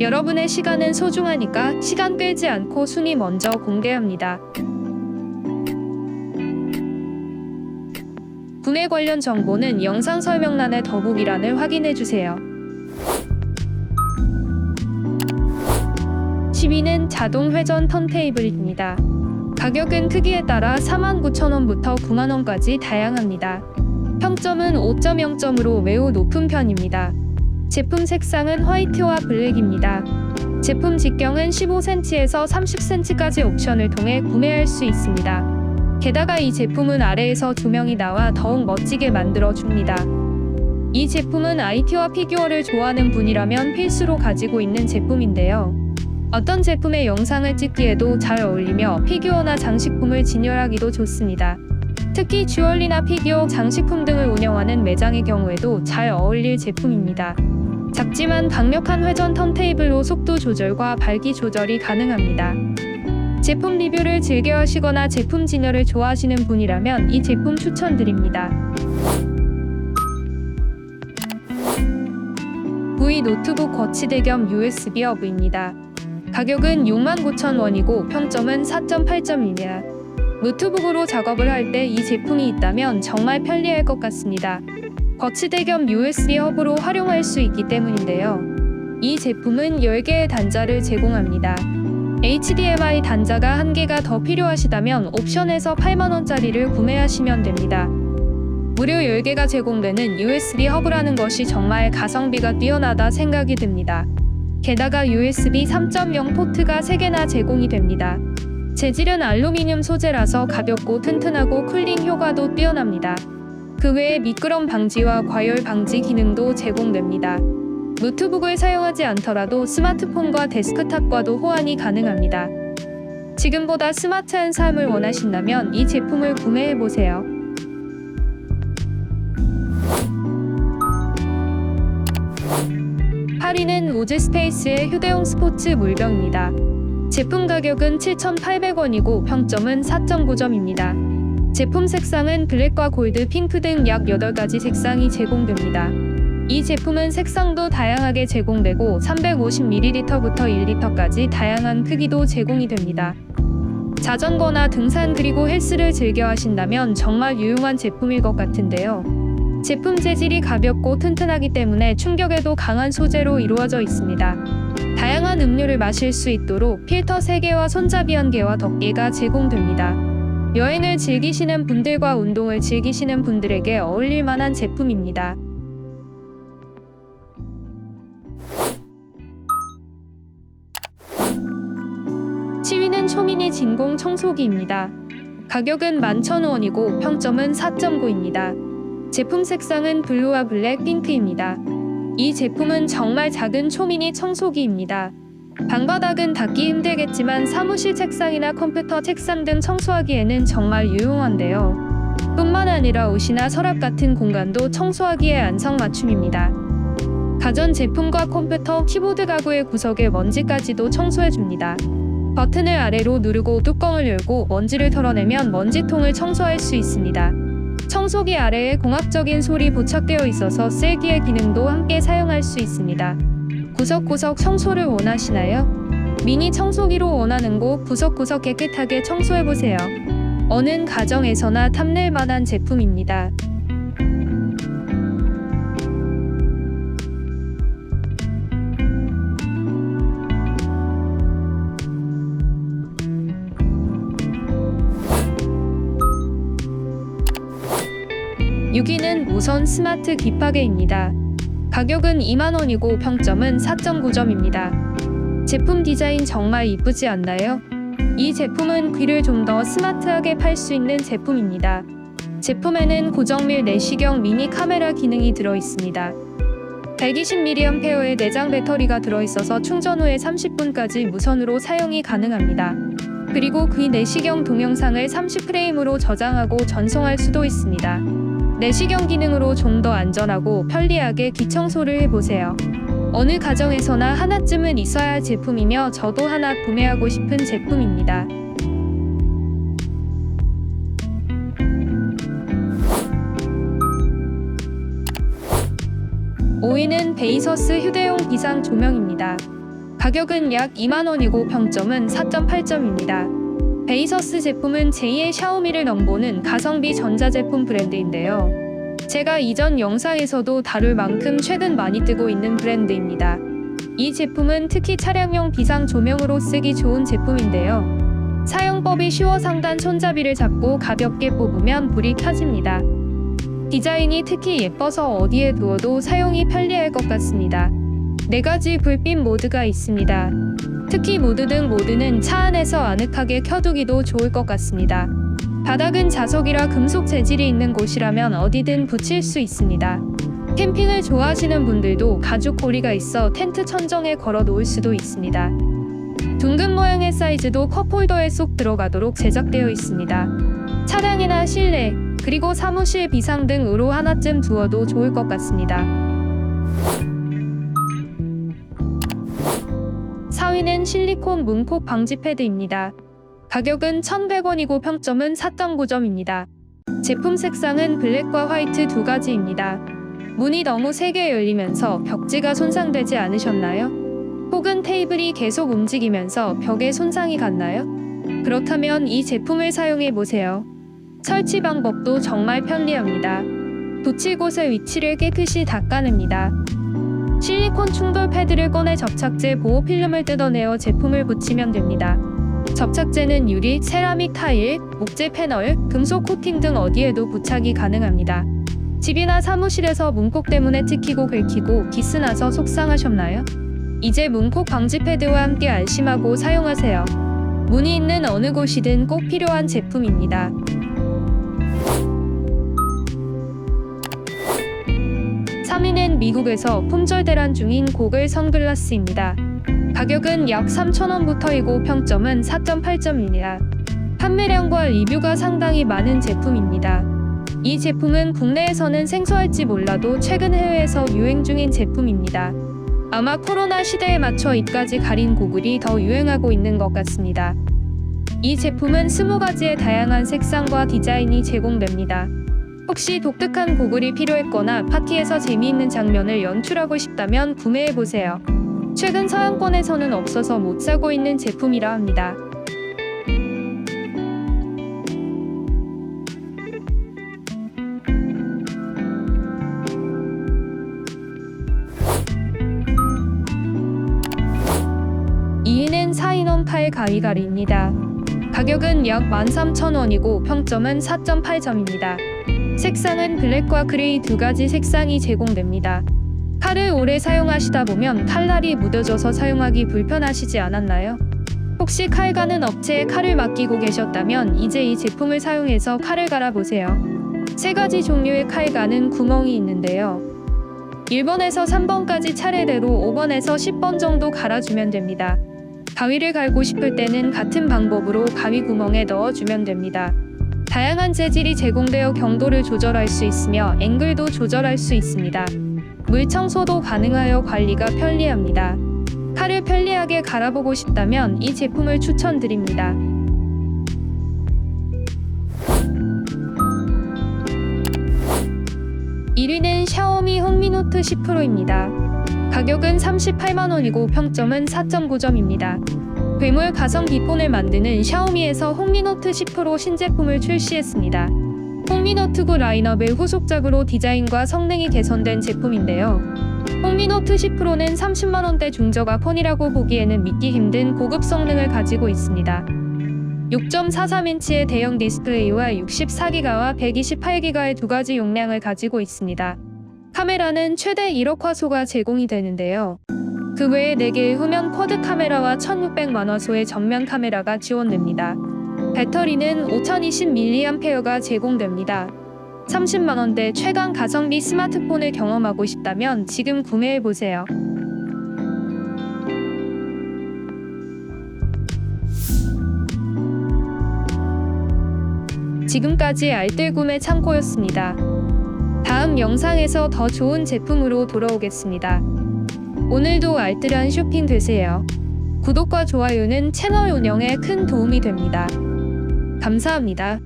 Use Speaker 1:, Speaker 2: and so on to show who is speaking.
Speaker 1: 여러분의 시간은 소중하니까 시간 끌지 않고 순위 먼저 공개합니다. 구매 관련 정보는 영상 설명란의 더보기란을 확인해 주세요. 10위는 자동 회전 턴테이블입니다. 가격은 크기에 따라 49,000원부터 9만원까지 다양합니다. 평점은 5.0점으로 매우 높은 편입니다. 제품 색상은 화이트와 블랙입니다. 제품 직경은 15cm에서 30cm까지 옵션을 통해 구매할 수 있습니다. 게다가 이 제품은 아래에서 조명이 나와 더욱 멋지게 만들어 줍니다. 이 제품은 IT와 피규어를 좋아하는 분이라면 필수로 가지고 있는 제품인데요. 어떤 제품의 영상을 찍기에도 잘 어울리며 피규어나 장식품을 진열하기도 좋습니다. 특히 주얼리나 피규어, 장식품 등을 운영하는 매장의 경우에도 잘 어울릴 제품입니다. 작지만 강력한 회전 턴테이블로 속도 조절과 밝기 조절이 가능합니다. 제품 리뷰를 즐겨 하시거나 제품 진열을 좋아하시는 분이라면 이 제품 추천드립니다. 9위 노트북 거치대 겸 USB 허브입니다. 가격은 69,000원이고 평점은 4.8점입니다. 노트북으로 작업을 할 때 이 제품이 있다면 정말 편리할 것 같습니다. 거치대 겸 USB 허브로 활용할 수 있기 때문인데요. 이 제품은 10개의 단자를 제공합니다. HDMI 단자가 한 개가 더 필요하시다면 옵션에서 8만원짜리를 구매하시면 됩니다. 무료 10개가 제공되는 USB 허브라는 것이 정말 가성비가 뛰어나다 생각이 듭니다. 게다가 USB 3.0 포트가 3개나 제공이 됩니다. 재질은 알루미늄 소재라서 가볍고 튼튼하고 쿨링 효과도 뛰어납니다. 그 외에 미끄럼 방지와 과열 방지 기능도 제공됩니다. 노트북을 사용하지 않더라도 스마트폰과 데스크탑과도 호환이 가능합니다. 지금보다 스마트한 삶을 원하신다면 이 제품을 구매해 보세요. 8위는 우즈스페이스의 휴대용 스포츠 물병입니다. 제품 가격은 7,800원이고 평점은 4.9점입니다. 제품 색상은 블랙과 골드, 핑크 등 약 8가지 색상이 제공됩니다. 이 제품은 색상도 다양하게 제공되고 350ml부터 1리터까지 다양한 크기도 제공이 됩니다. 자전거나 등산 그리고 헬스를 즐겨 하신다면 정말 유용한 제품일 것 같은데요. 제품 재질이 가볍고 튼튼하기 때문에 충격에도 강한 소재로 이루어져 있습니다. 다양한 음료를 마실 수 있도록 필터 3개와 손잡이 1개와 덮개가 제공됩니다. 여행을 즐기시는 분들과 운동을 즐기시는 분들에게 어울릴 만한 제품입니다. 7위는 초미니 진공 청소기입니다. 가격은 11,000원이고 평점은 4.9입니다. 제품 색상은 블루와 블랙, 핑크입니다. 이 제품은 정말 작은 초미니 청소기입니다. 방바닥은 닦기 힘들겠지만 사무실 책상이나 컴퓨터 책상 등 청소하기에는 정말 유용한데요. 뿐만 아니라 옷이나 서랍 같은 공간도 청소하기에 안성맞춤입니다. 가전 제품과 컴퓨터, 키보드 가구의 구석에 먼지까지도 청소해줍니다. 버튼을 아래로 누르고 뚜껑을 열고 먼지를 털어내면 먼지통을 청소할 수 있습니다. 청소기 아래에 공학적인 솔이 부착되어 있어서 쓸기의 기능도 함께 사용할 수 있습니다. 구석구석 청소를 원하시나요? 미니 청소기로 원하는 곳 구석구석 깨끗하게 청소해보세요. 어느 가정에서나 탐낼 만한 제품입니다. 육위는 무선 스마트 귀파개입니다. 가격은 2만원이고 평점은 4.9점입니다. 제품 디자인 정말 이쁘지 않나요? 이 제품은 귀를 좀 더 스마트하게 팔 수 있는 제품입니다. 제품에는 고정밀 내시경 미니 카메라 기능이 들어 있습니다. 120mAh의 내장 배터리가 들어있어서 충전 후에 30분까지 무선으로 사용이 가능합니다. 그리고 귀 내시경 동영상을 30프레임으로 저장하고 전송할 수도 있습니다. 내시경 기능으로 좀 더 안전하고 편리하게 귀 청소를 해보세요. 어느 가정에서나 하나쯤은 있어야 할 제품이며 저도 하나 구매하고 싶은 제품입니다. 5위는 베이서스 휴대용 비상 조명입니다. 가격은 약 2만원이고 평점은 4.8점입니다. 베이서스 제품은 제2의 샤오미를 넘보는 가성비 전자제품 브랜드인데요. 제가 이전 영상에서도 다룰 만큼 최근 많이 뜨고 있는 브랜드입니다. 이 제품은 특히 차량용 비상 조명으로 쓰기 좋은 제품인데요. 사용법이 쉬워 상단 손잡이를 잡고 가볍게 뽑으면 불이 켜집니다. 디자인이 특히 예뻐서 어디에 두어도 사용이 편리할 것 같습니다. 네 가지 불빛 모드가 있습니다. 특히 모드 등 모드는 차 안에서 아늑하게 켜두기도 좋을 것 같습니다. 바닥은 자석이라 금속 재질이 있는 곳이라면 어디든 붙일 수 있습니다. 캠핑을 좋아하시는 분들도 가죽 고리가 있어 텐트 천정에 걸어 놓을 수도 있습니다. 둥근 모양의 사이즈도 컵홀더에 쏙 들어가도록 제작되어 있습니다. 차량이나 실내, 그리고 사무실 비상 등으로 하나쯤 두어도 좋을 것 같습니다. 4위는 실리콘 문콕 방지 패드입니다. 가격은 1,100원이고 평점은 4.9점입니다. 제품 색상은 블랙과 화이트 두 가지입니다. 문이 너무 세게 열리면서 벽지가 손상되지 않으셨나요? 혹은 테이블이 계속 움직이면서 벽에 손상이 갔나요? 그렇다면 이 제품을 사용해 보세요. 설치 방법도 정말 편리합니다. 붙일 곳의 위치를 깨끗이 닦아냅니다. 실리콘 충돌 패드를 꺼내 접착제 보호 필름을 뜯어내어 제품을 붙이면 됩니다. 접착제는 유리, 세라믹 타일, 목재 패널, 금속 코팅 등 어디에도 부착이 가능합니다. 집이나 사무실에서 문콕 때문에 찍히고 긁히고 기스나서 속상하셨나요? 이제 문콕 방지 패드와 함께 안심하고 사용하세요. 문이 있는 어느 곳이든 꼭 필요한 제품입니다. 미국에서 품절 대란 중인 고글 선글라스입니다. 가격은 약 3,000원부터이고 평점은 4.8점입니다. 판매량과 리뷰가 상당히 많은 제품입니다. 이 제품은 국내에서는 생소할지 몰라도 최근 해외에서 유행 중인 제품입니다. 아마 코로나 시대에 맞춰 입까지 가린 고글이 더 유행하고 있는 것 같습니다. 이 제품은 20가지의 다양한 색상과 디자인이 제공됩니다. 혹시 독특한 고글이 필요했거나 파티에서 재미있는 장면을 연출하고 싶다면 구매해보세요. 최근 서양권에서는 없어서 못 사고 있는 제품이라 합니다. 이위는 4인원 팔 가위가리입니다. 가격은 약 13,000원이고 평점은 4.8점입니다. 색상은 블랙과 그레이 두 가지 색상이 제공됩니다. 칼을 오래 사용하시다 보면 칼날이 묻어져서 사용하기 불편하시지 않았나요? 혹시 칼 가는 업체에 칼을 맡기고 계셨다면 이제 이 제품을 사용해서 칼을 갈아보세요. 세 가지 종류의 칼 가는 구멍이 있는데요. 1번에서 3번까지 차례대로 5번에서 10번 정도 갈아주면 됩니다. 가위를 갈고 싶을 때는 같은 방법으로 가위 구멍에 넣어주면 됩니다. 다양한 재질이 제공되어 경도를 조절할 수 있으며 앵글도 조절할 수 있습니다. 물 청소도 가능하여 관리가 편리합니다. 칼을 편리하게 갈아보고 싶다면 이 제품을 추천드립니다. (1위는) 샤오미 홍미노트 10 프로입니다. 가격은 38만원이고 평점은 4.9점입니다. 괴물 가성 비폰을 만드는 샤오미에서 홍미노트 10 프로 신제품을 출시했습니다. 홍미노트 9 라인업의 후속작으로 디자인과 성능이 개선된 제품인데요. 홍미노트 10 프로는 30만원대 중저가 폰이라고 보기에는 믿기 힘든 고급 성능을 가지고 있습니다. 6.43인치의 대형 디스플레이와 64기가와 128기가의 두 가지 용량을 가지고 있습니다. 카메라는 최대 1억 화소가 제공이 되는데요. 그 외에 4개의 후면 쿼드 카메라와 1600만 화소의 전면 카메라가 지원됩니다. 배터리는 5020mAh가 제공됩니다. 30만원대 최강 가성비 스마트폰을 경험하고 싶다면 지금 구매해보세요. 지금까지 알뜰 구매 창고였습니다. 다음 영상에서 더 좋은 제품으로 돌아오겠습니다. 오늘도 알뜰한 쇼핑 되세요. 구독과 좋아요는 채널 운영에 큰 도움이 됩니다. 감사합니다.